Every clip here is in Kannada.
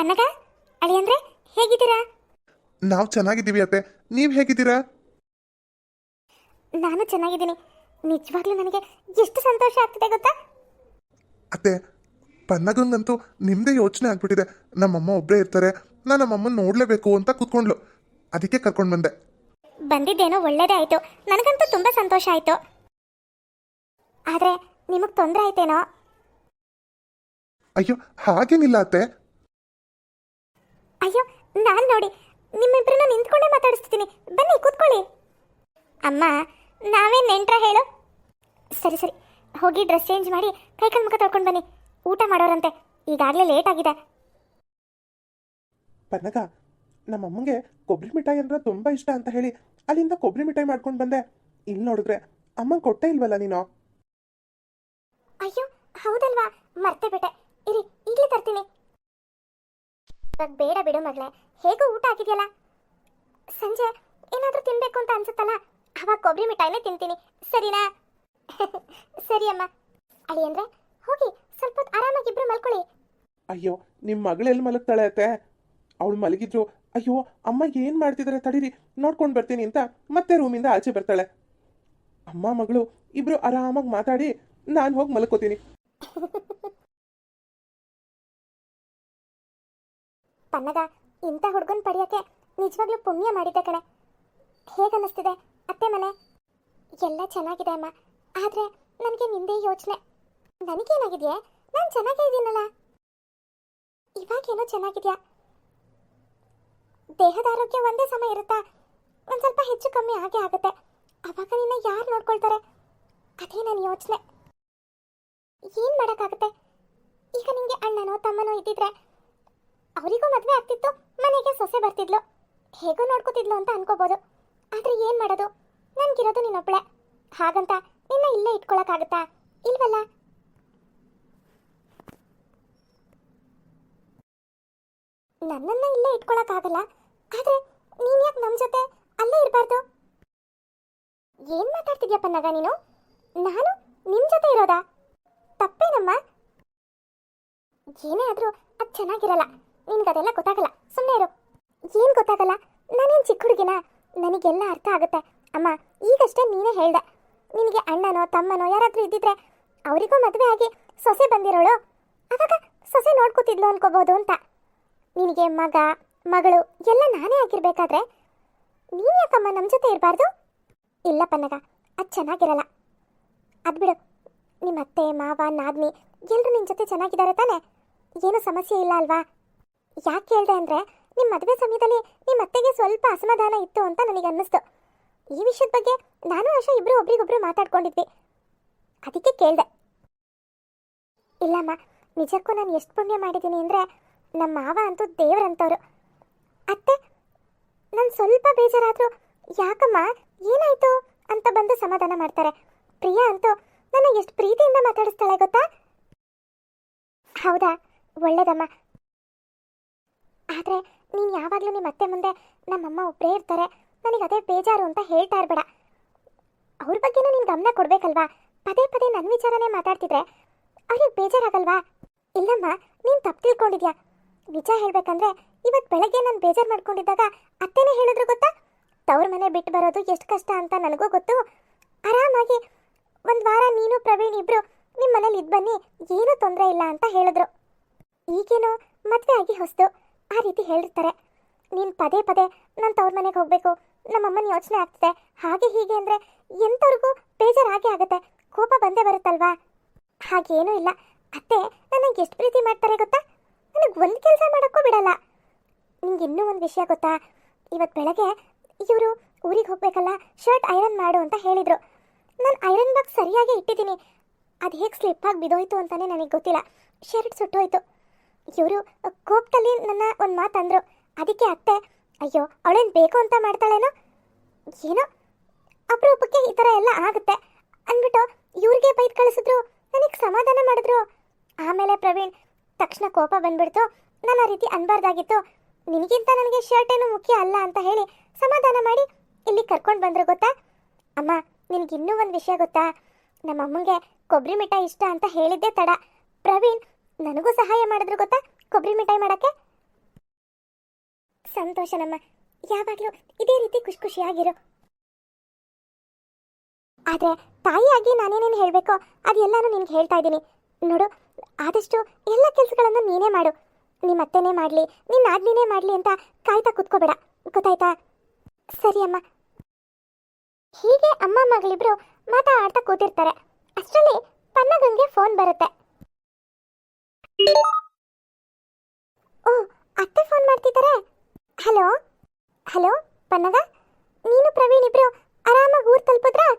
ಪನ್ನಗ ಅಳಿಯಂದ್ರೆ ಹೇಗಿದ್ದೀರಾ? ನಾವು ಚೆನ್ನಾಗಿದ್ದೀವಿ ಅತ್ತೆ. ನೀವು ಹೇಗಿದ್ದೀರಾ? ನಾನು ಚೆನ್ನಾಗಿದ್ದೀನಿ. ನಿಜವಾಗ್ಲೂ ನನಗೆ ಎಷ್ಟು ಸಂತೋಷ ಆಗ್ತಿದೆ ಗೊತ್ತಾ? ಅತ್ತೆ ಪನ್ನಗಂಗಂತೂ ನಿಮ್ಮದೇ ಯೋಚನೆ ಆಗ್ಬಿಟ್ಟಿದೆ. ನಮ್ಮಮ್ಮ ಒಬ್ಬರೇ ಇರ್ತಾರೆ. ನಾನು ನಮ್ಮಮ್ಮನ ನೋಡಲೇಬೇಕು ಅಂತ ಕೂತ್ಕೊಂಡ್ಲು. ಅದಕ್ಕೆ ಕರ್ಕೊಂಡು ಬಂದೆ. ಬಂದಿದ್ದೇನೋ ಒಳ್ಳೇದೇ ಆಯ್ತು. ನನಗಂತೂ ತುಂಬಾ ಸಂತೋಷ ಆಯ್ತು. ಆದ್ರೆ ನಿಮಗೆ ತೊಂದರೆ ಆಯ್ತೇನೋ? ಅಯ್ಯೋ ಹಾಗೇನಿಲ್ಲ ಅತ್ತೆ. ಅಯ್ಯೋ ನಾನು ನೋಡಿ. ನಿಮ್ಮಿಬ್ಬರನ್ನ ನಿಂತ್ಕೊಂಡೇ ಮಾತಾಡಿಸ್ತೀನಿ ಬನ್ನಿ ಕೂತ್ಕೊಳ್ಳಿ. ಅಮ್ಮ ನಾವೇನ್ ನೆಂಟ್ರ ಹೇಳು? ಸರಿ ಸರಿ. ಹೋಗಿ ಡ್ರೆಸ್ ಚೇಂಜ್ ಮಾಡಿ ಕೈಕಲ್ ಮುಖ ತೊಳ್ಕೊಂಡು ಬನ್ನಿ. ಊಟ ಮಾಡೋರಂತೆ. ಈಗಾಗಲೇ ಲೇಟ್ ಆಗಿದೆ. ಪನ್ನಗ ನಮ್ಮಮ್ಮಂಗೆ ಕೊಬ್ಬರಿ ಮಿಠಾಯಿ ಅಂದ್ರೆ ತುಂಬ ಇಷ್ಟ ಅಂತ ಹೇಳಿ ಅಲ್ಲಿಂದ ಕೊಬ್ಬರಿ ಮಿಠಾಯಿ ಮಾಡ್ಕೊಂಡು ಬಂದೆ. ಇಲ್ಲಿ ನೋಡಿದ್ರೆ ಅಮ್ಮ ಕೊಟ್ಟೆ ಇಲ್ವಲ್ಲ ನೀನು? ಅಯ್ಯೋ ಹೌದಲ್ವಾ? ಮರ್ತೆ ಬಿಟ್ಟೆ. ಇರಿ ಈಗಲೇ ತರ್ತೀನಿ. ಇವಾಗ ಬೇಡ ಬಿಡು ಮಗಳೇ. ಹೇಗೂ ಊಟ ಆಗಿದೆಯಲ್ಲ ಸಂಜೆ ಏನಾದರೂ ತಿನ್ಬೇಕು ಅಂತ ಅನ್ಸುತ್ತಲ್ಲ? ಅವಾಗ ಕೊಬ್ಬರಿ ಮಿಠಾಯಿನೇ ತಿಂತೀನಿ. ಸರಿನಾ? ಸರಿ ಅಮ್ಮ. ಅಳಿ ಅಂದ್ರೆ ಹೋಗಿ ಸ್ವಲ್ಪ ಹೊತ್ತು ಆರಾಮಾಗಿ ಇಬ್ರು ಮಲ್ಕೊಳ್ಳಿ. ಅಯ್ಯೋ ನಿಮ್ಮ ಮಗಳೆಲ್ಲಿ ಮಲಗ್ತಾಳೆ ಅತ್ತೆ? ಅವಳು ಮಲಗಿದ್ರು ಅಯ್ಯೋ ಅಮ್ಮ ಏನು ಮಾಡ್ತಿದಾರೆ ತಡೀರಿ ನೋಡ್ಕೊಂಡು ಬರ್ತೀನಿ ಅಂತ ಮತ್ತೆ ರೂಮಿಂದ ಆಚೆ ಬರ್ತಾಳೆ. ಅಮ್ಮ ಮಗಳು ಇಬ್ರು ಆರಾಮಾಗಿ ಮಾತಾಡಿ ನಾನು ಹೋಗಿ ಮಲ್ಕೋತೀನಿ. ಪನ್ನಗ ಇಂಥ ಹುಡುಗನ್ ಪಡೆಯೋಕ್ಕೆ ನಿಜವಾಗ್ಲೂ ಪುಣ್ಯ ಮಾಡಿದ್ದೆ ಕಣೆ. ಹೇಗನ್ನಿಸ್ತಿದೆ ಅತ್ತೆ ಮನೆ? ಎಲ್ಲ ಚೆನ್ನಾಗಿದೆ ಅಮ್ಮ. ಆದ್ರೆ ನನಗೆ ನಿಂದೇ ಯೋಚನೆ. ನನಗೇನಾಗಿದೆಯೇ? ನಾನು ಚೆನ್ನಾಗೇ ಇದ್ದೀನಲ್ಲ. ಇವಾಗೇನೋ ಚೆನ್ನಾಗಿದ್ಯಾ? ದೇಹದ ಆರೋಗ್ಯ ಒಂದೇ ಸಮ ಇರುತ್ತಾ? ಒಂದು ಸ್ವಲ್ಪ ಹೆಚ್ಚು ಕಮ್ಮಿ ಆಗೇ ಆಗುತ್ತೆ. ಅವಾಗ ನಿನ್ನ ಯಾರು ನೋಡ್ಕೊಳ್ತಾರೆ? ಅದೇ ನನ್ನ ಯೋಚನೆ. ಏನು ಮಾಡೋಕ್ಕಾಗುತ್ತೆ? ಈಗ ನಿಮಗೆ ಅಣ್ಣನೋ ತಮ್ಮನೋ ಇದ್ದಿದ್ರೆ ಅವರಿಗೂ ಮದುವೆ ಆಗ್ತಿತ್ತು, ಮನೆಗೆ ಸೊಸೆ ಬರ್ತಿದ್ಲು. ಹೇಗೋ ನೋಡ್ಕೋತಿದ್ಲು ಅಂತ ಅನ್ಕೋಬೋದು. ಆದ್ರೆ ಏನ್ ಮಾಡೋದು? ನನ್ಗಿರೋದು ನೀನೊಬ್ಳೆ. ಹಾಗಂತ ನಿನ್ನ ಇಲ್ಲೇ ಇಟ್ಕೊಳಕ್ಕಾಗತ್ತಾ? ಇಲ್ವಲ್ಲ? ನನ್ನನ್ನ ಇಲ್ಲೇ ಇಟ್ಕೊಳಕ್ಕಾಗಲ್ಲ. ಆದ್ರೆ ನೀನ್ ಯಾಕೆ ನಮ್ ಜೊತೆ ಅಲ್ಲೇ ಇರಬಾರ್ದು? ಏನ್ ಮಾತಾಡ್ತಿದ್ಯಪ್ಪ ನಗ ನೀನು? ನಾನು ನಿಮ್ ಜೊತೆ ಇರೋದಾ? ತಪ್ಪೇನಮ್ಮ? ಏನೇ ಆದ್ರೂ ಅದು ಚೆನ್ನಾಗಿರಲ್ಲ. ನಿನ್ಗದೆಲ್ಲ ಗೊತ್ತಾಗಲ್ಲ. ಸುಮ್ಮನೆ ಇರು. ಏನು ಗೊತ್ತಾಗಲ್ಲ? ನಾನೇನು ಚಿಕ್ಕ ಹುಡುಗಿನ? ನನಗೆಲ್ಲ ಅರ್ಥ ಆಗುತ್ತೆ. ಅಮ್ಮ, ಈಗಷ್ಟೇ ನೀನೇ ಹೇಳ್ದೆ. ನಿನಗೆ ಅಣ್ಣನೋ, ತಮ್ಮನೋ ಯಾರಾದರೂ ಇದ್ದಿದ್ರೆ ಅವರಿಗೂ ಮದುವೆ ಆಗಿ ಸೊಸೆ ಬಂದಿರೋಳು. ಅವಾಗ ಸೊಸೆ ನೋಡ್ಕೋತಿದ್ಲು ಅನ್ಕೋಬಹುದು ಅಂತ. ನಿನಗೆ ಮಗ, ಮಗಳು ಎಲ್ಲ ನಾನೇ ಆಗಿರ್ಬೇಕಾದ್ರೆ ನೀನು ಯಾಕಮ್ಮ ನಮ್ಮ ಜೊತೆ ಇರಬಾರ್ದು? ಇಲ್ಲ ಪನ್ನಗ, ಅದು ಚೆನ್ನಾಗಿರಲ್ಲ. ಅದು ಬಿಡು. ನಿಮ್ಮ ಅತ್ತೆ ಮಾವ, ನಾದ್ನಿ ಎಲ್ಲರೂ ನಿನ್ನ ಜೊತೆ ಚೆನ್ನಾಗಿದ್ದಾರೆ ತಾನೆ? ಏನು ಸಮಸ್ಯೆ ಇಲ್ಲ ಅಲ್ವಾ? ಯಾಕೆ ಕೇಳಿದೆ ಅಂದರೆ ನಿಮ್ಮ ಮದುವೆ ಸಮಯದಲ್ಲಿ ನಿಮ್ಮ ಅತ್ತೆಗೆ ಸ್ವಲ್ಪ ಅಸಮಾಧಾನ ಇತ್ತು ಅಂತ ನನಗೆ ಅನ್ನಿಸ್ತು. ಈ ವಿಷಯದ ಬಗ್ಗೆ ನಾನು ಆಶಾ ಇಬ್ಬರು ಒಬ್ರಿಗೊಬ್ರು ಮಾತಾಡ್ಕೊಂಡಿದ್ವಿ. ಅದಕ್ಕೆ ಕೇಳಿದೆ. ಇಲ್ಲಮ್ಮ, ನಿಜಕ್ಕೂ ನಾನು ಎಷ್ಟು ಪುಣ್ಯ ಮಾಡಿದ್ದೀನಿ ಅಂದರೆ ನಮ್ಮ ಮಾವ ಅಂತೂ ದೇವರಂತವ್ರು. ಅತ್ತೆ, ನಾನು ಸ್ವಲ್ಪ ಬೇಜಾರಾದರೂ ಯಾಕಮ್ಮ, ಏನಾಯಿತು ಅಂತ ಬಂದು ಸಮಾಧಾನ ಮಾಡ್ತಾರೆ. ಪ್ರಿಯಾ ಅಂತೂ ನನ್ನ ಎಷ್ಟು ಪ್ರೀತಿಯಿಂದ ಮಾತಾಡಿಸ್ತಾಳೆ ಗೊತ್ತಾ? ಹೌದಾ, ಒಳ್ಳೇದಮ್ಮ. ಆದರೆ ನೀನು ಯಾವಾಗಲೂ ನಿಮ್ಮ ಅತ್ತೆ ಮುಂದೆ ನಮ್ಮಮ್ಮ ಒಬ್ಬರೇ ಇರ್ತಾರೆ. ನನಗೆ ಅದೇ ಬೇಜಾರು ಅಂತ ಹೇಳ್ತಾ ಇರಬೇಡ. ಅವ್ರ ಬಗ್ಗೆನೂ ನೀನು ಗಮನ ಕೊಡಬೇಕಲ್ವಾ? ಪದೇ ಪದೇ ನನ್ನ ವಿಚಾರನೇ ಮಾತಾಡ್ತಿದ್ರೆ ಅವ್ರಿಗೆ ಬೇಜಾರಾಗಲ್ವಾ? ಇಲ್ಲಮ್ಮ, ನೀನು ತಪ್ಪು ತಿಳ್ಕೊಂಡಿದ್ಯಾ? ನಿಜ ಹೇಳ್ಬೇಕಂದ್ರೆ ಇವತ್ತು ಬೆಳಗ್ಗೆ ನಾನು ಬೇಜಾರು ಮಾಡ್ಕೊಂಡಿದ್ದಾಗ ಅತ್ತೆನೇ ಹೇಳಿದ್ರು ಗೊತ್ತಾ? ತವ್ರ ಮನೆ ಬಿಟ್ಟು ಬರೋದು ಎಷ್ಟು ಕಷ್ಟ ಅಂತ ನನಗೂ ಗೊತ್ತು. ಆರಾಮಾಗಿ ಒಂದು ವಾರ ನೀನು ಪ್ರವೀಣ್ ಇಬ್ರು ನಿಮ್ಮ ಮನೇಲಿ ಇದ್ದು ಬನ್ನಿ, ಏನೂ ತೊಂದರೆ ಇಲ್ಲ ಅಂತ ಹೇಳಿದ್ರು. ಈಗೇನೋ ಮದುವೆ ಆಗಿ ಹೊಸ್ತು. ಆ ರೀತಿ ಹೇಳಿರ್ತಾರೆ. ನೀನು ಪದೇ ಪದೇ ನಾನು ತವ್ರ ಮನೆಗೆ ಹೋಗಬೇಕು, ನಮ್ಮಮ್ಮನ ಯೋಚನೆ ಆಗ್ತಿದೆ. ಹಾಗೆ ಹೀಗೆ ಅಂದರೆ ಎಂಥವ್ರಿಗೂ ಬೇಜಾರಾಗೆ ಆಗುತ್ತೆ. ಕೋಪ ಬಂದೇ ಬರುತ್ತಲ್ವಾ? ಹಾಗೇನೂ ಇಲ್ಲ. ಅತ್ತೆ ನನಗೆ ಎಷ್ಟು ಪ್ರೀತಿ ಮಾಡ್ತಾರೆ ಗೊತ್ತಾ? ನನಗೆ ಒಂದು ಕೆಲಸ ಮಾಡೋಕ್ಕೂ ಬಿಡಲ್ಲ. ನಿಂಗೆ ಇನ್ನೂ ಒಂದು ವಿಷಯ ಗೊತ್ತಾ? ಇವತ್ತು ಬೆಳಗ್ಗೆ ಇವರು ಊರಿಗೆ ಹೋಗ್ಬೇಕಲ್ಲ, ಶರ್ಟ್ ಐರನ್ ಮಾಡು ಅಂತ ಹೇಳಿದರು. ನಾನು ಐರನ್ ಬಾಕ್ಸ್ ಸರಿಯಾಗಿ ಇಟ್ಟಿದ್ದೀನಿ. ಅದು ಹೇಗೆ ಸ್ಲಿಪ್ಪಾಗಿ ಬಿದೋಯ್ತು ಅಂತಲೇ ನನಗೆ ಗೊತ್ತಿಲ್ಲ. ಶರ್ಟ್ ಸುಟ್ಟೋಯ್ತು. ಇವರು ಕೋಪದಲ್ಲಿ ನನ್ನ ಒಂದು ಮಾತಂದರು ಅದಕ್ಕೆ ಅತ್ತೆ, ಅಯ್ಯೋ, ಅವಳೇನು ಬೇಕು ಅಂತ ಮಾಡ್ತಾಳೇನೋ? ಏನೋ, ಅಪರೂಪಕ್ಕೆ ಈ ಥರ ಎಲ್ಲ ಆಗುತ್ತೆ. ಅಂದ್ಬಿಟ್ಟು ಇವ್ರಿಗೆ ಬೈದು ಕಳಿಸಿದ್ರು. ನನಗೆ ಸಮಾಧಾನ ಮಾಡಿದ್ರು. ಆಮೇಲೆ ಪ್ರವೀಣ್ ತಕ್ಷಣ ಕೋಪ ಬಂದ್ಬಿಡ್ತು. ನಾನು ರೀತಿ ಅನ್ಬಾರ್ದಾಗಿತ್ತು. ನಿನಗಿಂತ ನನಗೆ ಶರ್ಟ್ ಏನು ಮುಖ್ಯ ಅಲ್ಲ ಅಂತ ಹೇಳಿ ಸಮಾಧಾನ ಮಾಡಿ ಇಲ್ಲಿ ಕರ್ಕೊಂಡು ಬಂದರು ಗೊತ್ತಾ? ಅಮ್ಮ, ನಿನಗಿನ್ನೂ ಒಂದು ವಿಷಯ ಗೊತ್ತಾ? ನಮ್ಮ ಅಮ್ಮಂಗೆ ಕೊಬ್ಬರಿ ಮಿಠಾಯಿ ಇಷ್ಟ ಅಂತ ಹೇಳಿದ್ದೆ ತಡ. ಪ್ರವೀಣ್ ನನಗೂ ಸಹಾಯ ಮಾಡಿದ್ರು ಗೊತ್ತಾ? ಕೊಬ್ಬರಿ ಮಿಠಾಯಿ ಮಾಡೋಕ್ಕೆ? ಸಂತೋಷನಮ್ಮ ಯಾವಾಗಲೂ ಇದೇ ರೀತಿ ಖುಷಿ ಖುಷಿಯಾಗಿರು. ಆದರೆ ತಾಯಿಯಾಗಿ ನಾನೇನೇನು ಹೇಳಬೇಕೋ ಅದೆಲ್ಲಾನು ನಿನ್ಗೆ ಹೇಳ್ತಾ ಇದ್ದೀನಿ. ನೋಡು, ಆದಷ್ಟು ಎಲ್ಲ ಕೆಲಸಗಳನ್ನು ನೀನೇ ಮಾಡು. ನಿಮ್ಮ ಅತ್ತೆನೇ ಮಾಡಲಿ ನಿನ್ನ ಆಗ್ಲಿನೇ ಮಾಡಲಿ ಅಂತ ಕಾಯ್ತಾ ಕೂತ್ಕೋಬೇಡ. ಗೊತ್ತಾಯ್ತಾ? ಸರಿ ಅಮ್ಮ. ಹೀಗೆ ಅಮ್ಮ ಮಗಳಿಬ್ರು ಮಾತಾಡ್ತಾ ಕೂತಿರ್ತಾರೆ. ಅಷ್ಟರಲ್ಲಿ ಪನ್ನಗಂಗೆ ಫೋನ್ ಬರುತ್ತೆ. ಓ, ಅತ್ತೆ ಫೋನ್ ಮಾಡ್ತಿದ್ದಾರೆ ಹಲೋ ಹಲೋ ಪನ್ನಗ? ನೀನು ಪ್ರವೀಣ್ ಇಬ್ರು ಆರಾಮಾಗಿ ಊರು ತಲುಪಿದ್ರಾ?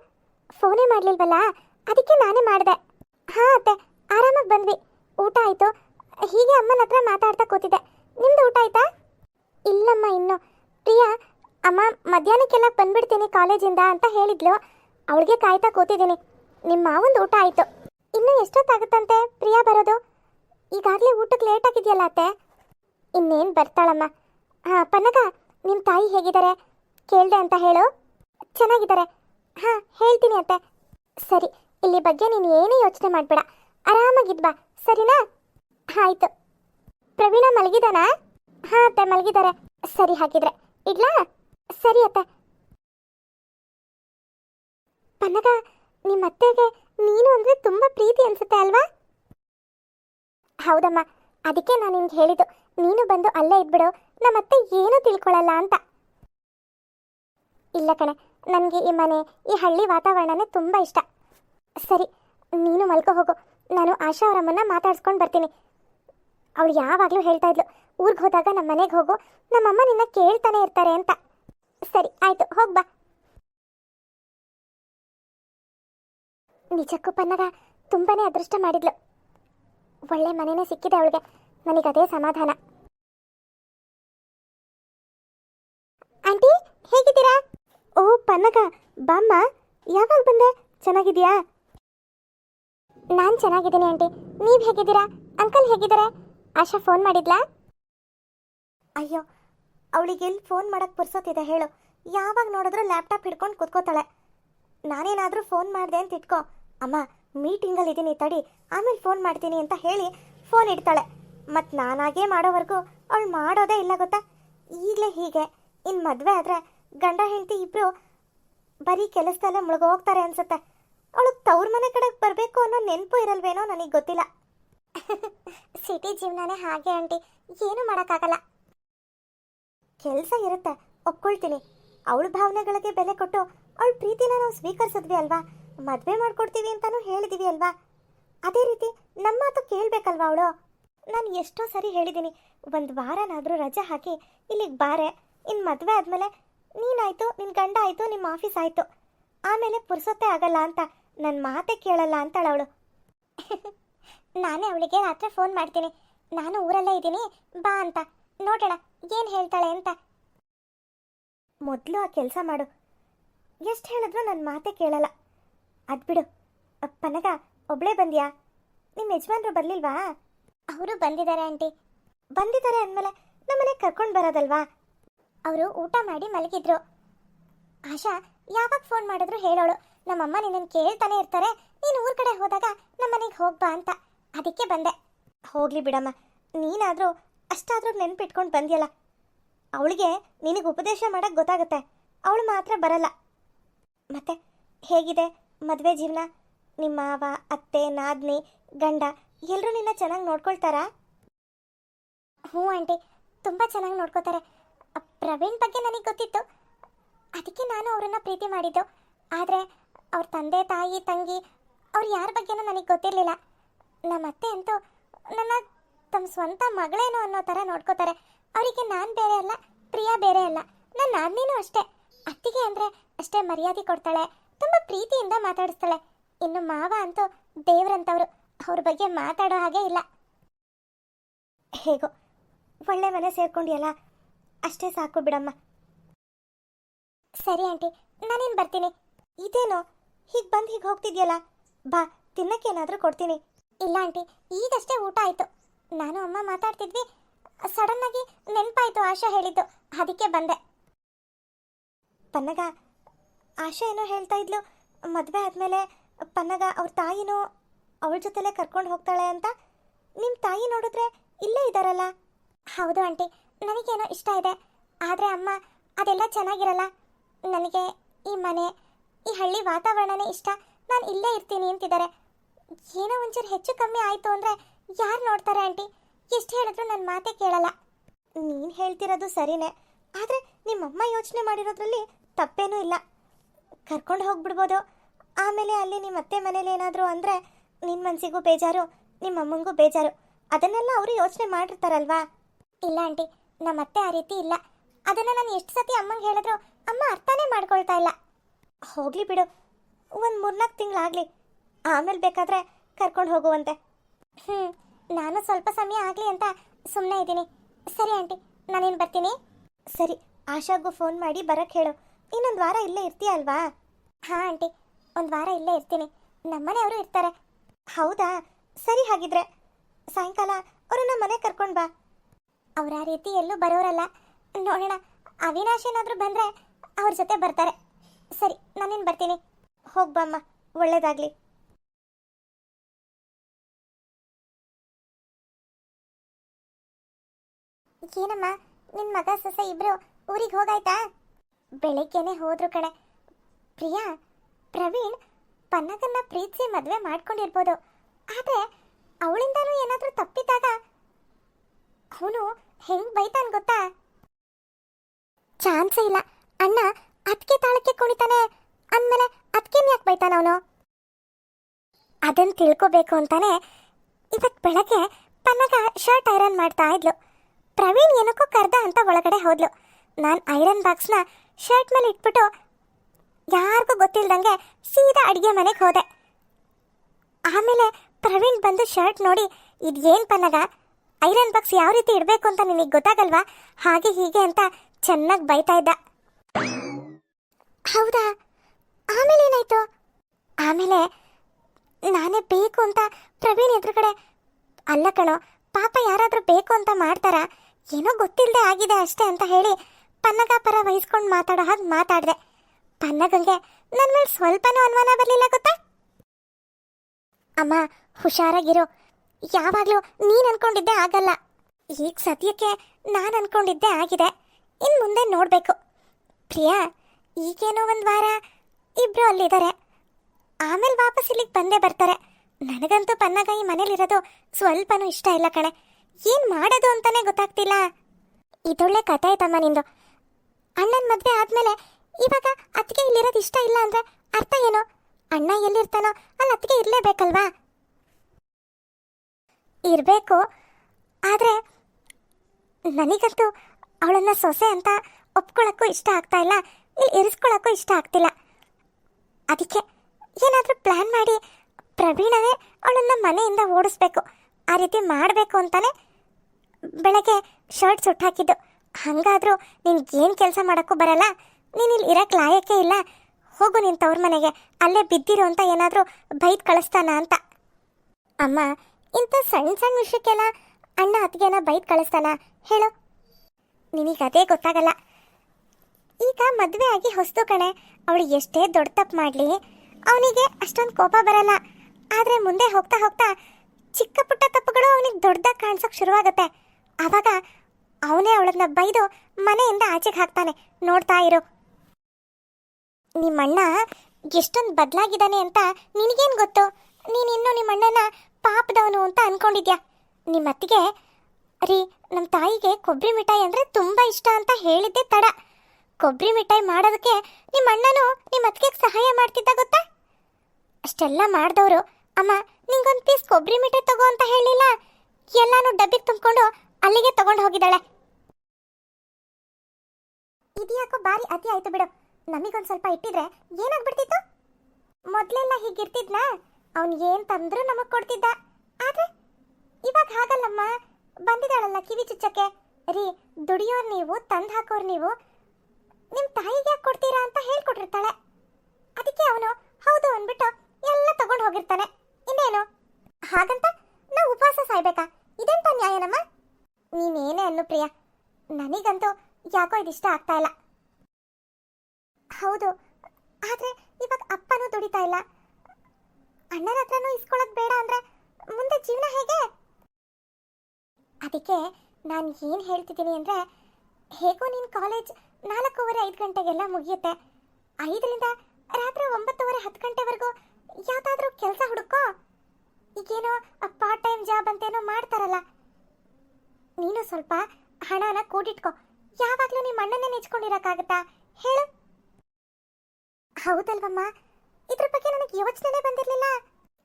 ಫೋನೇ ಮಾಡಲಿಲ್ವಲ್ಲ? ಅದಕ್ಕೆ ನಾನೇ ಮಾಡಿದೆ. ಹಾ ಅತ್ತೆ, ಆರಾಮಾಗಿ ಬಂದ್ವಿ. ಊಟ ಆಯಿತು. ಹೀಗೆ ಅಮ್ಮನ ಹತ್ರ ಮಾತಾಡ್ತಾ ಕೂತಿದ್ದೆ. ನಿಮ್ದು ಊಟ ಆಯ್ತಾ? ಇಲ್ಲಮ್ಮ ಇನ್ನು. ಪ್ರಿಯಾ, ಅಮ್ಮ ಮಧ್ಯಾಹ್ನಕ್ಕೆಲ್ಲ ಬಂದ್ಬಿಡ್ತೀನಿ ಕಾಲೇಜಿಂದ ಅಂತ ಹೇಳಿದ್ಲು. ಅವಳಿಗೆ ಕಾಯ್ತಾ ಕೂತಿದ್ದೀನಿ. ನಿಮ್ಮ ಮಾವಂದು ಊಟ ಆಯಿತು. ಇನ್ನು ಎಷ್ಟೊತ್ತಾಗುತ್ತಂತೆ ಪ್ರಿಯಾ ಬರೋದು? ಈಗಾಗಲೇ ಊಟಕ್ಕೆ ಲೇಟ್ ಆಗಿದೆಯಲ್ಲ ಅತ್ತೆ? ಇನ್ನೇನು ಬರ್ತಾಳಮ್ಮ. ಹಾಂ, ಪನ್ನಗ ನಿಮ್ಮ ತಾಯಿ ಹೇಗಿದ್ದಾರೆ? ಕೇಳಿದೆ ಅಂತ ಹೇಳು. ಚೆನ್ನಾಗಿದ್ದಾರೆ. ಹಾಂ, ಹೇಳ್ತೀನಿ ಅತ್ತೆ. ಸರಿ, ಇಲ್ಲಿ ಬಗ್ಗೆ ನೀನು ಏನೇ ಯೋಚನೆ ಮಾಡಬೇಡ. ಆರಾಮಾಗಿದ್ ಬಾ, ಸರಿನಾ? ಆಯಿತು. ಪ್ರವೀಣ ಮಲಗಿದಾನಾ? ಹಾಂ, ಅತ್ತೆ, ಮಲಗಿದ್ದಾರೆ. ಸರಿ, ಹಾಗಿದ್ರೆ. ಇಡ್ಲಾ? ಸರಿ ಅತ್ತೆ. ಪನ್ನಗ ನಿಮ್ಮ ಅತ್ತೆಗೆ ನೀನು ಅಂದರೆ ತುಂಬ ಪ್ರೀತಿ ಅನ್ಸುತ್ತೆ ಅಲ್ವಾ? ಹೌದಮ್ಮ, ಅದಕ್ಕೆ ನಾನು ನಿಮ್ಗೆ ಹೇಳಿದ್ದು. ನೀನು ಬಂದು ಅಲ್ಲೇ ಇದ್ಬಿಡು, ನಮ್ಮತ್ತೆ ಏನು ತಿಳ್ಕೊಳ್ಳಲ್ಲ ಅಂತ. ಇಲ್ಲ ಕಣೆ, ನನಗೆ ಈ ಮನೆ, ಈ ಹಳ್ಳಿ ವಾತಾವರಣನೇ ತುಂಬ ಇಷ್ಟ. ಸರಿ, ನೀನು ಮಲ್ಕೋ, ಹೋಗು. ನಾನು ಆಶಾ ಅವರಮ್ಮನ್ನ ಮಾತಾಡ್ಸ್ಕೊಂಡು ಬರ್ತೀನಿ. ಅವಳು ಯಾವಾಗಲೂ ಹೇಳ್ತಾ ಇದ್ಲು, ಊರಿಗೆ ಹೋದಾಗ ನಮ್ಮ ಮನೆಗೆ ಹೋಗು, ನಮ್ಮಮ್ಮ ನಿನ್ನ ಕೇಳ್ತಾನೆ ಇರ್ತಾರೆ ಅಂತ. ಸರಿ, ಆಯಿತು ಹೋಗ್ಬಾ ನಿಜಕ್ಕೂ ಪನ್ನಗ, ತುಂಬಾನೇ ಅದೃಷ್ಟ ಮಾಡಿದ್ಲು. ಒಳ್ಳೆ ಮನೆನೇ ಸಿಕ್ಕಿದೆ ಅವಳಿಗೆ. ನನಗದೇ ಸಮಾಧಾನ. ಆಂಟಿ, ಹೇಗಿದ್ದೀರಾ? ಓ, ಪನ್ನಗ, ಬಾಮ್ಮ, ಯಾವಾಗ ಬಂದೆ? ಚೆನ್ನಾಗಿದ್ಯಾ ನಾನು ಚೆನ್ನಾಗಿದ್ದೀನಿ ಆಂಟಿ. ನೀವು ಹೇಗಿದ್ದೀರಾ? ಅಂಕಲ್ ಹೇಗಿದ್ದಾರೆ? ಆಶಾ ಫೋನ್ ಮಾಡಿದ್ಲಾ? ಅಯ್ಯೋ, ಅವಳಿಗೆ ಎಲ್ಲಿ ಫೋನ್ ಮಾಡಕ್ಕೆ ಪುರ್ಸೋತಿದೆ ಹೇಳು. ಯಾವಾಗ ನೋಡಿದ್ರೂ ಲ್ಯಾಪ್ಟಾಪ್ ಹಿಡ್ಕೊಂಡು ಕುತ್ಕೋತಾಳೆ. ನಾನೇನಾದರೂ ಫೋನ್ ಮಾಡಿದೆ ಅಂತ ಇಟ್ಕೋ. ಅಮ್ಮ ಮೀಟಿಂಗಲ್ಲಿ ಇದ್ದೀನಿ ತಡಿ. ಆಮೇಲೆ ಫೋನ್ ಮಾಡ್ತೀನಿ ಅಂತ ಹೇಳಿ ಫೋನ್ ಇಡ್ತಾಳೆ. ಮತ್ತು ನಾನಾಗೇ ಮಾಡೋವರೆಗೂ ಅವಳು ಮಾಡೋದೇ ಇಲ್ಲ ಗೊತ್ತಾ? ಈಗಲೇ ಹೀಗೆ. ಇನ್ನು ಮದುವೆ ಆದರೆ ಗಂಡ, ಹೆಂಡತಿ ಇಬ್ಬರು ಬರೀ ಕೆಲಸದಲ್ಲೇ ಮುಳುಗೋಗ್ತಾರೆ ಅನ್ಸುತ್ತೆ. ಅವಳು ತವ್ರ ಮನೆ ಕಡೆಗೆ ಬರಬೇಕು ಅನ್ನೋ ನೆನಪು ಇರಲ್ವೇನೋ ನನಗೆ ಗೊತ್ತಿಲ್ಲ. ಸಿಟಿ ಜೀವನನೇ ಹಾಗೆ ಆಂಟಿ. ಏನು ಮಾಡೋಕ್ಕಾಗಲ್ಲ. ಕೆಲಸ ಇರುತ್ತೆ, ಒಪ್ಕೊಳ್ತೀನಿ. ಅವಳ ಭಾವನೆಗಳಿಗೆ ಬೆಲೆ ಕೊಟ್ಟು ಅವಳ ಪ್ರೀತಿನ ನಾವು ಸ್ವೀಕರಿಸಿದ್ವಿ ಅಲ್ವಾ? ಮದುವೆ ಮಾಡ್ಕೊಡ್ತೀವಿ ಅಂತಾನೂ ಹೇಳಿದೀವಿ ಅಲ್ವಾ? ಅದೇ ರೀತಿ ನಮ್ಮ ಮಾತು ಕೇಳಬೇಕಲ್ವಾ ಅವಳು? ನಾನು ಎಷ್ಟೋ ಸರಿ ಹೇಳಿದ್ದೀನಿ ಒಂದು ವಾರನಾದರೂ ರಜೆ ಹಾಕಿ ಇಲ್ಲಿಗೆ ಬಾರೆ. ಇನ್ನು ಮದುವೆ ಆದಮೇಲೆ ನೀನಾಯಿತು ನಿನ್ನ ಗಂಡ ಆಯಿತು ನಿಮ್ಮ ಆಫೀಸ್ ಆಯಿತು. ಆಮೇಲೆ ಪುರ್ಸೊತ್ತೆ ಆಗಲ್ಲ ಅಂತ ನನ್ನ ಮಾತೇ ಕೇಳಲ್ಲ ಅಂತಾಳೆ ಅವಳು. ನಾನೇ ಅವಳಿಗೆ ರಾತ್ರಿ ಫೋನ್ ಮಾಡ್ತೀನಿ. ನಾನು ಊರಲ್ಲೇ ಇದ್ದೀನಿ, ಬಾ ಅಂತ. ನೋಡೋಣ, ಏನು ಹೇಳ್ತಾಳೆ ಅಂತ. ಮೊದಲು ಆ ಕೆಲಸ ಮಾಡು. ಎಷ್ಟು ಹೇಳಿದ್ರು ನನ್ನ ಮಾತೇ ಕೇಳಲ್ಲ. ಅದು ಬಿಡು. ಪನಗ ಒಬ್ಳೇ ಬಂದ್ಯಾ? ನಿಮ್ಮ ಯಜಮಾನ್ರು ಬರಲಿಲ್ವಾ? ಅವರು ಬಂದಿದ್ದಾರೆ ಆಂಟಿ. ಬಂದಿದ್ದಾರೆ ಅಂದಮೇಲೆ ನಮ್ಮನೆ ಕರ್ಕೊಂಡು ಬರೋದಲ್ವಾ? ಅವರು ಊಟ ಮಾಡಿ ಮಲಗಿದ್ರು. ಆಶಾ ಯಾವಾಗ ಫೋನ್ ಮಾಡಿದ್ರು ಹೇಳೋಳು. ನಮ್ಮಮ್ಮ ನಿನ್ನನ್ನು ಕೇಳ್ತಾನೆ ಇರ್ತಾರೆ. ನೀನು ಊರ್ ಕಡೆ ಹೋದಾಗ ನಮ್ಮನೆಗೆ ಹೋಗ್ಬಾ ಅಂತ. ಅದಕ್ಕೆ ಬಂದೆ. ಹೋಗ್ಲಿ ಬಿಡಮ್ಮ. ನೀನಾದರೂ ಅಷ್ಟಾದರೂ ನೆನ್ಪಿಟ್ಕೊಂಡು ಬಂದ್ಯಲ್ಲ. ಅವಳಿಗೆ ನಿನಗೆ ಉಪದೇಶ ಮಾಡೋಕ್ಕೆ ಗೊತ್ತಾಗುತ್ತೆ. ಅವಳು ಮಾತ್ರ ಬರಲ್ಲ. ಮತ್ತೆ ಹೇಗಿದೆ? ಮದುವೆ ಜೀವನ, ನಿಮ್ಮ ಮಾವ, ಅತ್ತೆ, ನಾದ್ನಿ, ಗಂಡ ಎಲ್ಲರೂ ನಿನ್ನ ಚೆನ್ನಾಗಿ ನೋಡ್ಕೊಳ್ತಾರಾ? ಹ್ಞೂ ಆಂಟಿ, ತುಂಬ ಚೆನ್ನಾಗಿ ನೋಡ್ಕೋತಾರೆ. ಪ್ರವೀಣ್ ಬಗ್ಗೆ ನನಗೆ ಗೊತ್ತಿತ್ತು. ಅದಕ್ಕೆ ನಾನು ಅವರನ್ನು ಪ್ರೀತಿ ಮಾಡಿದ್ದು. ಆದರೆ ಅವ್ರ ತಂದೆ, ತಾಯಿ, ತಂಗಿ, ಅವ್ರು ಯಾರ ಬಗ್ಗೆನೂ ನನಗೆ ಗೊತ್ತಿರಲಿಲ್ಲ. ನಮ್ಮ ಅತ್ತೆ ಅಂತೂ ನನ್ನ ತಮ್ಮ ಸ್ವಂತ ಮಗಳೇನೋ ಅನ್ನೋ ಥರ ನೋಡ್ಕೋತಾರೆ. ಅವರಿಗೆ ನಾನು ಬೇರೆ ಅಲ್ಲ, ಪ್ರಿಯಾ ಬೇರೆ ಅಲ್ಲ. ನನ್ನ ನಾದಿನೂ ಅಷ್ಟೇ. ಅತ್ತಿಗೆ ಅಂದರೆ ಅಷ್ಟೇ ಮರ್ಯಾದೆ ಕೊಡ್ತಾಳೆ. ತುಂಬ ಪ್ರೀತಿಯಿಂದ ಮಾತಾಡಿಸ್ತಾಳೆ. ಇನ್ನು ಮಾವ ಅಂತೂ ದೇವ್ರಂತವ್ರು. ಅವ್ರ ಬಗ್ಗೆ ಮಾತಾಡೋ ಹಾಗೆ ಇಲ್ಲ. ಹೇಗೋ, ಒಳ್ಳೆ ಮನೆ ಸೇರ್ಕೊಂಡಿಯಲ್ಲ, ಅಷ್ಟೇ ಸಾಕು ಬಿಡಮ್ಮ. ಸರಿ ಆಂಟಿ, ನಾನೇನು ಬರ್ತೀನಿ? ಇದೇನೋ, ಹೀಗೆ ಬಂದು ಹೀಗೆ ಹೋಗ್ತಿದ್ಯಲ್ಲ? ಬಾ ತಿನ್ನಕ್ಕೇನಾದರೂ ಕೊಡ್ತೀನಿ. ಇಲ್ಲ ಆಂಟಿ, ಈಗಷ್ಟೇ ಊಟ ಆಯಿತು. ನಾನು ಅಮ್ಮ ಮಾತಾಡ್ತಿದ್ವಿ ಸಡನ್ ಆಗಿ ನೆನಪಾಯ್ತು ಆಶಾ ಹೇಳಿದ್ದು, ಅದಕ್ಕೆ ಬಂದೆ. ಪನ್ನಗ ಆಶಾ ಏನೋ ಹೇಳ್ತಾ ಇದ್ಲು, ಮದುವೆ ಆದಮೇಲೆ ಪನ್ನಗ ಅವ್ರ ತಾಯಿನೂ ಅವಳ ಜೊತೆಲೇ ಕರ್ಕೊಂಡು ಹೋಗ್ತಾಳೆ ಅಂತ. ನಿಮ್ಮ ತಾಯಿ ನೋಡಿದ್ರೆ ಇಲ್ಲೇ ಇದ್ದಾರಲ್ಲ ಹೌದು ಆಂಟಿ, ನನಗೇನೋ ಇಷ್ಟ ಇದೆ. ಆದರೆ ಅಮ್ಮ, ಅದೆಲ್ಲ ಚೆನ್ನಾಗಿರಲ್ಲ. ನನಗೆ ಈ ಮನೆ, ಈ ಹಳ್ಳಿ ವಾತಾವರಣನೇ ಇಷ್ಟ. ನಾನು ಇಲ್ಲೇ ಇರ್ತೀನಿ ಅಂತಿದ್ದಾರೆ. ಏನೋ ಒಂಚೂರು ಹೆಚ್ಚು ಕಮ್ಮಿ ಆಯಿತು ಅಂದರೆ ಯಾರು ನೋಡ್ತಾರೆ ಆಂಟಿ? ಎಷ್ಟು ಹೇಳಿದ್ರು ನನ್ನ ಮಾತೇ ಕೇಳಲ್ಲ. ನೀನು ಹೇಳ್ತಿರೋದು ಸರಿನೇ, ಆದರೆ ನಿಮ್ಮಮ್ಮ ಯೋಚನೆ ಮಾಡಿರೋದ್ರಲ್ಲಿ ತಪ್ಪೇನೂ ಇಲ್ಲ. ಕರ್ಕೊಂಡು ಹೋಗ್ಬಿಡ್ಬೋದು. ಆಮೇಲೆ ಅಲ್ಲಿ ನಿಮ್ಮ ಅತ್ತೆ ಮನೇಲಿ ಏನಾದರೂ ಅಂದರೆ ನಿನ್ನ ಮನಸ್ಸಿಗೂ ಬೇಜಾರು, ನಿಮ್ಮ ಅಮ್ಮಂಗೂ ಬೇಜಾರು. ಅದನ್ನೆಲ್ಲ ಅವರು ಯೋಚನೆ ಮಾಡಿರ್ತಾರಲ್ವಾ? ಇಲ್ಲ ಆಂಟಿ, ನಮ್ಮ ಅತ್ತೆ ಆ ರೀತಿ ಇಲ್ಲ. ಅದನ್ನು ನಾನು ಎಷ್ಟು ಸತಿ ಅಮ್ಮಂಗೆ ಹೇಳಿದ್ರು ಅಮ್ಮ ಅರ್ಥನೇ ಮಾಡ್ಕೊಳ್ತಾ ಇಲ್ಲ. ಹೋಗಲಿ ಬಿಡು. ಒಂದು ಮೂರ್ನಾಲ್ಕು ತಿಂಗಳಾಗಲಿ. ಆಮೇಲೆ ಬೇಕಾದರೆ ಕರ್ಕೊಂಡು ಹೋಗುವಂತೆ. ಹ್ಞೂ ನಾನು ಸ್ವಲ್ಪ ಸಮಯ ಆಗಲಿ ಅಂತ ಸುಮ್ಮನೆ ಇದ್ದೀನಿ. ಸರಿ ಆಂಟಿ, ನಾನೇನು ಬರ್ತೀನಿ. ಸರಿ, ಆಶಾಗೂ ಫೋನ್ ಮಾಡಿ ಬರಕ್ಕೆ ಹೇಳು. ಇನ್ನೊಂದು ವಾರ ಇಲ್ಲೇ ಇರ್ತೀಯ ಅಲ್ವಾ? ಹಾಂ, ಆಂಟಿ. ಒಂದು ವಾರ ಇಲ್ಲೇ ಇರ್ತೀನಿ. ನಮ್ಮನೆಯವರು ಇರ್ತಾರೆ. ಹೌದಾ? ಸರಿ ಹಾಗಿದ್ರೆ. ಸಾಯಂಕಾಲ ಅವ್ರನ್ನ ಮನೆ ಕರ್ಕೊಂಡು ಬಾ. ಅವ್ರ ಆ ರೀತಿ ಎಲ್ಲೂ ಬರೋರಲ್ಲ. ನೋಡೋಣ. ಅವಿನಾಶ್ ಏನಾದರೂ ಬಂದರೆ ಅವ್ರ ಜೊತೆ ಬರ್ತಾರೆ. ಸರಿ, ನಾನೇನು ಬರ್ತೀನಿ. ಹೋಗ್ಬಮ್ಮ ಒಳ್ಳೇದಾಗಲಿ. ಏನಮ್ಮ? ನಿನ್ನ ಮಗ ಸೊಸೆ ಇಬ್ರು ಊರಿಗೆ ಹೋಗಾಯ್ತಾ? ಬೆಳಿಗ್ಗೆನೆ ಹೋದ್ರು ಕಣೆ. ಪ್ರಿಯಾ, ಪ್ರವೀಣ್ ಪನ್ನಗನ್ನ ಪ್ರೀತಿಸಿ ಮದುವೆ ಮಾಡ್ಕೊಂಡಿರ್ಬೋದು. ಆದರೆ ಅವಳಿಂದನೂ ಏನಾದರೂ ತಪ್ಪಿದಾಗ ಅವನು ಹೆಂಗ್ ಬೈತಾನ್ ಗೊತ್ತಾ? ಚಾನ್ಸೇ ಇಲ್ಲ. ಅಣ್ಣ ಅದಕ್ಕೆ ತಾಳಕ್ಕೆ ಕುಣಿತಾನೆ. ಅಂದಮೇಲೆ ಅದಕ್ಕೇನು ಯಾಕೆ ಬೈತಾನ ಅವನು? ಅದನ್ನು ತಿಳ್ಕೊಬೇಕು ಅಂತಾನೆ ಇವತ್ತು ಬೆಳಗ್ಗೆ ಪನ್ನಗ ಶರ್ಟ್ ಐರನ್ ಮಾಡ್ತಾ ಇದ್ಲು. ಪ್ರವೀಣ್ ಏನಕ್ಕೋ ಕರ್ದ ಅಂತ ಒಳಗಡೆ ಹೋದ್ಲು. ನಾನು ಐರನ್ ಬಾಕ್ಸ್ನ ಶರ್ಟ್ ಮೇಲೆ ಇಟ್ಬಿಟ್ಟು ಯಾರಿಗೂ ಗೊತ್ತಿಲ್ದಂಗೆ ಸೀದಾ ಅಡುಗೆ ಮನೆಗೆ ಹೋದೆ. ಆಮೇಲೆ ಪ್ರವೀಣ್ ಬಂದು ಶರ್ಟ್ ನೋಡಿ ಇದೇನು ಪನ್ನಗ ಐರನ್ ಬಾಕ್ಸ್ ಯಾವ ರೀತಿ ಇಡಬೇಕು ಅಂತ ನಿನಗೆ ಗೊತ್ತಾಗಲ್ವಾ? ಹಾಗೆ ಹೀಗೆ ಅಂತ ಚೆನ್ನಾಗಿ ಬೈತಾ ಇದ್ದ. ಹೌದಾ? ಆಮೇಲೆ ಏನಾಯ್ತು? ಆಮೇಲೆ ನಾನೇ ಬೇಕು ಅಂತ ಪ್ರವೀಣ್ ಎದುರುಗಡೆ, ಅಲ್ಲ ಕಣೋ, ಪಾಪ ಯಾರಾದರೂ ಬೇಕು ಅಂತ ಮಾಡ್ತಾರಾ? ಏನೋ ಗೊತ್ತಿಲ್ಲದೆ ಆಗಿದೆ ಅಷ್ಟೇ ಅಂತ ಹೇಳಿ ಪನ್ನಗ ಪರ ವಹಿಸ್ಕೊಂಡು ಮಾತಾಡೋ ಹಾಗೆ ಮಾತಾಡಿದೆ. ಪನ್ನಗಂಗೆ ನನ್ನ ಮೇಲೆ ಸ್ವಲ್ಪನೂ ಅನುಮಾನ ಬರಲಿಲ್ಲ ಗೊತ್ತಾ? ಅಮ್ಮ, ಹುಷಾರಾಗಿರು. ಯಾವಾಗಲೂ ನೀನು ಅನ್ಕೊಂಡಿದ್ದೆ ಆಗಲ್ಲ. ಈಗ ಸದ್ಯಕ್ಕೆ ನಾನು ಅನ್ಕೊಂಡಿದ್ದೆ ಆಗಿದೆ. ಇನ್ನು ಮುಂದೆ ನೋಡಬೇಕು. ಪ್ರಿಯಾ, ಈಗೇನೋ ಒಂದು ವಾರ ಇಬ್ಬರು ಅಲ್ಲಿದ್ದಾರೆ ಆಮೇಲೆ ವಾಪಸ್ ಇಲ್ಲಿಗೆ ಬಂದೇ ಬರ್ತಾರೆ. ನನಗಂತೂ ಪನ್ನಗಾಯಿ ಮನೇಲಿರೋದು ಸ್ವಲ್ಪನೂ ಇಷ್ಟ ಇಲ್ಲ ಕಣೆ. ಏನು ಮಾಡೋದು ಅಂತಲೇ ಗೊತ್ತಾಗ್ತಿಲ್ಲ. ಇದೊಳ್ಳೆ ಕಥೆ ಆಯ್ತಮ್ಮ ನಿಂದು. ಅಣ್ಣನ ಮದುವೆ ಆದಮೇಲೆ ಇವಾಗ ಅತ್ತಿಗೆ ಇಲ್ಲಿರೋದು ಇಷ್ಟ ಇಲ್ಲ ಅಂದ್ರೆ ಅರ್ಥ ಏನು? ಅಣ್ಣ ಎಲ್ಲಿರ್ತಾನೋ ಅಲ್ಲಿ ಅತ್ತಿಗೆ ಇರಲೇಬೇಕಲ್ವಾ? ಇರಬೇಕು, ಆದರೆ ನನಗಂತೂ ಅವಳನ್ನ ಸೊಸೆ ಅಂತ ಒಪ್ಕೊಳ್ಳೋಕ್ಕೂ ಇಷ್ಟ ಆಗ್ತಾ ಇಲ್ಲ ಇಲ್ಲಿ ಇರಿಸ್ಕೊಳ್ಳೋಕ್ಕೂ ಇಷ್ಟ ಆಗ್ತಿಲ್ಲ. ಅದಕ್ಕೆ ಏನಾದರೂ ಪ್ಲ್ಯಾನ್ ಮಾಡಿ ಪ್ರವೀಣನೇ ಅವಳನ್ನ ಮನೆಯಿಂದ ಓಡಿಸ್ಬೇಕು. ಆ ರೀತಿ ಮಾಡಬೇಕು ಅಂತಾನೆ ಬೆಳಗ್ಗೆ ಶರ್ಟ್ ಸುಟ್ಟಾಕಿದ್ದು ಹಾಗಾದರೂ ನಿನ್ಗೇನು ಕೆಲಸ ಮಾಡೋಕ್ಕೂ ಬರಲ್ಲ? ನೀನು ಇಲ್ಲಿ ಇರಕ್ಕೆ ಲಾಯಕ್ಕೆ ಇಲ್ಲ? ಹೋಗು ನಿನ್ನ ತವ್ರ ಮನೆಗೆ. ಅಲ್ಲೇ ಬಿದ್ದಿರೋ ಅಂತ ಏನಾದರೂ ಬೈದ್ ಕಳಿಸ್ತಾನ ಅಂತ. ಅಮ್ಮ, ಇಂಥ ಸಣ್ಣ ಸಣ್ಣ ವಿಷಯಕ್ಕೆಲ್ಲ ಅಣ್ಣ, ಅತ್ತಿಗೆನ ಬೈದ್ ಕಳಿಸ್ತಾನ? ಹೇಳು. ನಿನಗೆ ಅದೇ ಗೊತ್ತಾಗಲ್ಲ. ಈಗ ಮದುವೆ ಆಗಿ ಹೊಸ್ತು ಕಣೆ. ಅವಳು ಎಷ್ಟೇ ದೊಡ್ಡ ತಪ್ಪು ಮಾಡಲಿ, ಅವನಿಗೆ ಅಷ್ಟೊಂದು ಕೋಪ ಬರಲ್ಲ. ಆದರೆ ಮುಂದೆ ಹೋಗ್ತಾ ಹೋಗ್ತಾ ಚಿಕ್ಕ ಪುಟ್ಟ ತಪ್ಪುಗಳು ಅವನಿಗೆ ದೊಡ್ಡದಾಗಿ ಕಾಣಿಸೋಕೆ ಶುರುವಾಗುತ್ತೆ. ಆವಾಗ ಅವನೇ ಅವಳನ್ನ ಬೈದು ಮನೆಯಿಂದ ಆಚೆಗೆ ಹಾಕ್ತಾನೆ. ನೋಡ್ತಾ ಇರು. ನಿಮ್ಮಣ್ಣ ಎಷ್ಟೊಂದು ಬದಲಾಗಿದ್ದಾನೆ ಅಂತ ನಿನಗೇನು ಗೊತ್ತು? ನೀನಿನ್ನೂ ನಿಮ್ಮಣ್ಣನ ಪಾಪದವನು ಅಂತ ಅನ್ಕೊಂಡಿದ್ಯಾ? ನಿಮ್ಮ ಅತ್ತಿಗೆ ರೀ ನಮ್ಮ ತಾಯಿಗೆ ಕೊಬ್ಬರಿ ಮಿಠಾಯಿ ಅಂದರೆ ತುಂಬ ಇಷ್ಟ ಅಂತ ಹೇಳಿದ್ದೆ ತಡ. ಕೊಬ್ಬರಿ ಮಿಠಾಯಿ ಮಾಡೋದಕ್ಕೆ ನಿಮ್ಮ ಅಣ್ಣನೂ ನಿಮ್ಮ ಅತ್ತಿಗೆ ಸಹಾಯ ಮಾಡ್ತಿದ್ದ ಗೊತ್ತಾ? ಅಷ್ಟೆಲ್ಲ ಮಾಡಿದವರು, ಅಮ್ಮ, ನಿಂಗೊಂದು ಪೀಸ್ ಕೊಬ್ಬರಿ ಮಿಠಾಯಿ ತಗೋ ಅಂತ ಹೇಳಿಲ್ಲ? ಎಲ್ಲಾನು ಡಬ್ಬಿಗೆ ತುಂಬಿಕೊಂಡು ಅಲ್ಲಿಗೆ ತಗೊಂಡು ಹೋಗಿದ್ದಾಳೆ. ಇದ್ಯಾಕೋ ಬಾರಿ ಅತಿ ಆಯ್ತು ಬಿಡು. ನಮಗೊಂದು ಸ್ವಲ್ಪ ಇಟ್ಟಿದ್ರೆ ಏನಾಗ್ಬಿಡ್ತಿತ್ತು? ಮೊದಲೆಲ್ಲ ಹೀಗಿರ್ತಿದ್ನ. ಅವ್ನು ಏನು ತಂದ್ರೂ ನಮಗ್ ಕೊಡ್ತಿದ್ದ. ಆದ್ರೆ ಇವಾಗ ಹಾಗಲ್ಲಮ್ಮ. ಬಂದಿದ್ದಾಳಲ್ಲ ಕಿವಿ ಚುಚ್ಚಕ್ಕೆ. ರೀ, ದುಡಿಯೋರ್ ನೀವು, ತಂದು ಹಾಕೋರು ನೀವು. ನಿಮ್ಮ ತಾಯಿಗೆ ಯಾಕೆ ಕೊಡ್ತೀರಾ ಅಂತ ಹೇಳ್ಕೊಟ್ಟಿರ್ತಾಳೆ. ಅದಕ್ಕೆ ಅವನು, ಹೌದು ಅಂದ್ಬಿಟ್ಟು ಎಲ್ಲ ತಗೊಂಡು ಹೋಗಿರ್ತಾನೆ. ಇನ್ನೇನು? ಹಾಗಂತ ನಾವು ಉಪವಾಸ ಸಾಯ್ಬೇಕಾ? ಇದೆಂತ ನ್ಯಾಯನಮ್ಮ? ನೀನೇನೇ ಅನ್ನು ಪ್ರಿಯ. ನನಗಂತೂ ಯಾಕೋ ಇದಿಷ್ಟ ಆಗ್ತಾ ಇಲ್ಲ. ಹೌದು, ಆದ್ರೆ ಇವಾಗ ಅಪ್ಪನೂ ದುಡಿತಾ ಇಲ್ಲ. ಅಣ್ಣರ ಹತ್ರನೂ ಇಸ್ಕೊಳ್ಳೋದು ಬೇಡ ಅಂದ್ರೆ ಮುಂದೆ ಜೀವನ ಹೇಗೆ? ಅದಕ್ಕೆ ನಾನು ಏನು ಹೇಳ್ತಿದ್ದೀನಿ ಅಂದರೆ, ಹೇಗೋ ನಿನ್ನ ಕಾಲೇಜ್ ನಾಲ್ಕೂವರೆ, ಐದು ಗಂಟೆಗೆಲ್ಲ ಮುಗಿಯುತ್ತೆ. ಐದರಿಂದ ರಾತ್ರಿ ಒಂಬತ್ತುವರೆ, ಹತ್ತು ಗಂಟೆವರೆಗೂ ಯಾವುದಾದ್ರೂ ಕೆಲಸ ಹುಡುಕೋ. ಈಗೇನೋ ಪಾರ್ಟ್ ಟೈಮ್ ಜಾಬ್ ಅಂತೇನೋ ಮಾಡ್ತಾರಲ್ಲ. ನೀನು ಸ್ವಲ್ಪ ಹಣನ ಕೂಡಿಟ್ಕೋ. ಯಾವಾಗಲೂ ನಿಮ್ಮ ಅಣ್ಣನೇ ನೆಚ್ಕೊಂಡಿರಕ್ಕಾಗತ್ತಾ? ಹೇಳು. ಹೌದಲ್ವಮ್ಮ, ಇದ್ರ ಬಗ್ಗೆ ನನಗೆ ಯೋಚನೆನೇ ಬಂದಿರಲಿಲ್ಲ.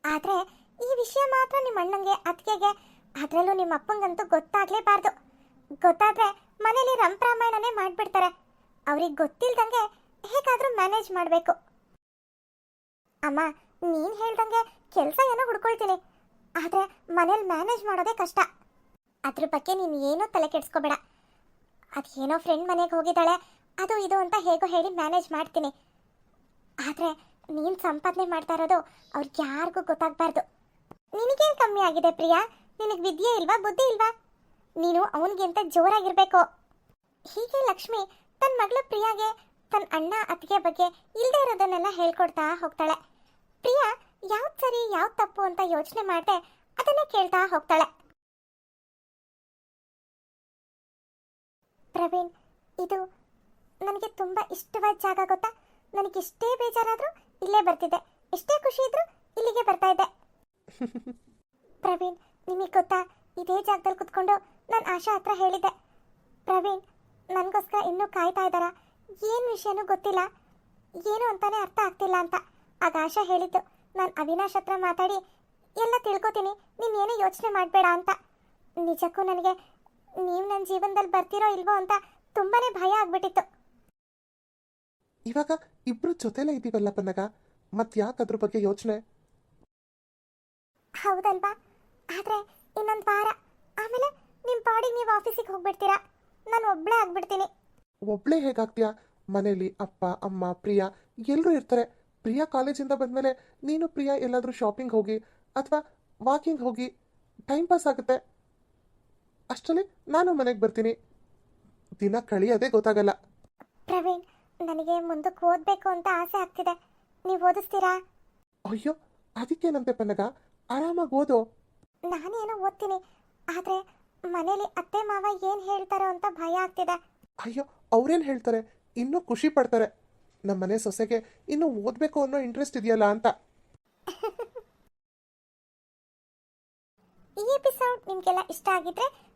ಆದ್ರೆ ಈ ವಿಷಯ ಮಾತ್ರ ನಿಮ್ಮ ಅಣ್ಣಂಗೆ ಅತ್ತಿಗೆಗೆ, ಅದರಲ್ಲೂ ನಿಮ್ಮ ಅಪ್ಪಂಗಂತೂ ಗೊತ್ತಾಗ್ಲೇಬಾರ್ದು. ಗೊತ್ತಾದ್ರೆ ಮನೇಲಿ ರಂಪ್ರಾಮಾಯಣನೇ ಮಾಡ್ಬಿಡ್ತಾರೆ. ಅವ್ರಿಗೆ ಗೊತ್ತಿಲ್ದಂಗೆ ಹೇಗಾದರೂ ಮ್ಯಾನೇಜ್ ಮಾಡಬೇಕು. ಅಮ್ಮ, ನೀನು ಹೇಳ್ದಂಗೆ ಕೆಲಸ ಏನೋ ಹುಡ್ಕೊಳ್ತೀನಿ. ಆದ್ರೆ ಮನೇಲಿ ಮ್ಯಾನೇಜ್ ಮಾಡೋದೇ ಕಷ್ಟ. ಅದ್ರ ಬಗ್ಗೆ ನೀನು ಏನೂ ತಲೆ ಕೆಡಿಸ್ಕೋಬೇಡ. ಅದೇನೋ ಫ್ರೆಂಡ್ ಮನೆಗೆ ಹೋಗಿದ್ದಾಳೆ, ಅದು ಇದು ಅಂತ ಹೇಗೋ ಹೇಳಿ ಮ್ಯಾನೇಜ್ ಮಾಡ್ತೀನಿ. ಆದರೆ ನೀನು ಸಂಪಾದನೆ ಮಾಡ್ತಾ ಇರೋದು ಅವ್ರಿಗೆ ಯಾರಿಗೂ ಗೊತ್ತಾಗಬಾರ್ದು. ನಿನಗೇನು ಕಮ್ಮಿ ಆಗಿದೆ ಪ್ರಿಯಾ? ನಿನಗೆ ವಿದ್ಯೆ ಇಲ್ವಾ, ಬುದ್ಧಿ ಇಲ್ವಾ? ನೀನು ಅವನಿಗಿಂತ ಜೋರಾಗಿರಬೇಕು. ಹೀಗೆ ಲಕ್ಷ್ಮಿ ತನ್ನ ಮಗಳು ಪ್ರಿಯಾಗೆ ತನ್ನ ಅಣ್ಣ ಅತ್ತಿಗೆ ಬಗ್ಗೆ ಇಲ್ಲದೆ ಇರೋದನ್ನೆಲ್ಲ ಹೇಳ್ಕೊಡ್ತಾ ಹೋಗ್ತಾಳೆ. ಪ್ರಿಯಾ, ಯಾವ್ದು ಸರಿ, ಯಾವ್ದು ತಪ್ಪು ಅಂತ ಯೋಚನೆ ಮಾಡದೆ ಅದನ್ನೇ ಕೇಳ್ತಾ ಹೋಗ್ತಾಳೆ. ಪ್ರವೀಣ್ ಇದು ನನಗೆ ತುಂಬ ಇಷ್ಟವಾದ ಜಾಗ ಗೊತ್ತಾ? ನನಗೆ ಎಷ್ಟೇ ಬೇಜಾರಾದರೂ ಇಲ್ಲೇ ಬರ್ತಿದ್ದೆ ಎಷ್ಟೇ ಖುಷಿ ಇದ್ರೂ ಇಲ್ಲಿಗೆ ಬರ್ತಾ ಇದ್ದೆ ಪ್ರವೀಣ್ ನಿಮಗೆ ಗೊತ್ತಾ? ಇದೇ ಜಾಗದಲ್ಲಿ ಕುತ್ಕೊಂಡು ನಾನು ಆಶಾ ಹತ್ರ ಹೇಳಿದ್ದೆ ಪ್ರವೀಣ್ ನನಗೋಸ್ಕರ ಇನ್ನೂ ಕಾಯ್ತಾ ಇದ್ದಾರಾ? ಏನು ವಿಷಯನೂ ಗೊತ್ತಿಲ್ಲ. ಏನು ಅಂತಾನೆ ಅರ್ಥ ಆಗ್ತಿಲ್ಲ ಅಂತ. ಆಗ ಆಶಾ ಹೇಳಿದ್ದು ನಾನು ಅವಿನಾಶ್ ಹತ್ರ ಮಾತಾಡಿ ಎಲ್ಲ ತಿಳ್ಕೊತೀನಿ. ನೀನು ಏನೇ ಯೋಚನೆ ಮಾಡಬೇಡ ಅಂತ. ನಿಜಕ್ಕೂ ನನಗೆ ನೀವು ನನ್ನ ಜೀವನದಲ್ಲಿ ಬರ್ತಿರೋ ಇಲ್ವೋ ಅಂತ ತುಂಬಾನೇ ಭಯ ಆಗ್ಬಿಟ್ಟಿತ್ತು. ಇವಾಗ ಇಬ್ರು ಜೊತೆಲೇ ಇದ್ದೀವಲ್ಲ ಪನ್ನಗ? ಮತ್ ಯಾಕೆ ಅದ್ರ ಬಗ್ಗೆ ಯೋಚನೆ? ಹೌದಲ್ವಾ? ಆದ್ರೆ ಇನ್ನೊಂದು ವಾರ. ಆಮೇಲೆ ನಿಮ್ಮ ಪಾಡಿಗೆ ನೀವು ಆಫೀಸಿಗೆ ಹೋಗ್ಬಿಡ್ತೀರಾ? ನಾನು ಒಬ್ಬಳೇ ಆಗ್ಬಿಡ್ತೀನಿ. ಒಬ್ಳೆ ಹೇಗಾಗ್ತೀಯಾ? ಮನೇಲಿ ಅಪ್ಪ ಅಮ್ಮ ಪ್ರಿಯಾ ಎಲ್ಲರೂ ಇರ್ತಾರೆ. ಪ್ರಿಯಾ ಕಾಲೇಜಿಂದ ಬಂದಮೇಲೆ ನೀನು ಪ್ರಿಯಾ ಎಲ್ಲಾದರೂ ಶಾಪಿಂಗ್ ಹೋಗಿ ಅಥವಾ ವಾಕಿಂಗ್ ಹೋಗಿ ಟೈಮ್ ಪಾಸ್ ಆಗುತ್ತೆ. ಅಷ್ಟರಲ್ಲಿ ನಾನು ಮನೆಗೆ ಬರ್ತೀನಿ. ದಿನ ಕಳಿಯೋದೇ ಗೊತ್ತಾಗಲ್ಲ. ಪ್ರವೀಣ್ ನನಗೆ ಮುಂದಕ್ಕೆ ಓದಬೇಕು ಅಂತ ಆಸೆ ಆಗ್ತಿದೆ. ನೀವು ಓದಿಸ್ತೀರಾ? ಅಯ್ಯೋ ಅದಕ್ಕೇನಂತೆ ಪನ್ನಗ? ಆರಾಮಾಗಿ ಓದೋ. ನಾನೇನೋ ಓದ್ತೀನಿ ಆದರೆ ಮನೇಲಿ ಅತ್ತೆ ಮಾವ ಏನು ಹೇಳ್ತಾರೋ ಅಂತ ಭಯ ಆಗ್ತಿದೆ. ಅಯ್ಯೋ ಅವ್ರೇನು ಹೇಳ್ತಾರೆ? ಇನ್ನೂ ಖುಷಿ ಪಡ್ತಾರೆ. ನಮ್ಮ ಮನೆ ಸೊಸೆಗೆ ಇನ್ನೂ ಓದಬೇಕು ಅನ್ನೋ ಇಂಟ್ರೆಸ್ಟ್ ಇದೆಯಲ್ಲ ಅಂತ. ಈ ಎಪಿಸೋಡ್ ನಿಮಗೆಲ್ಲ ಇಷ್ಟ ಆಗಿದ್ರೆ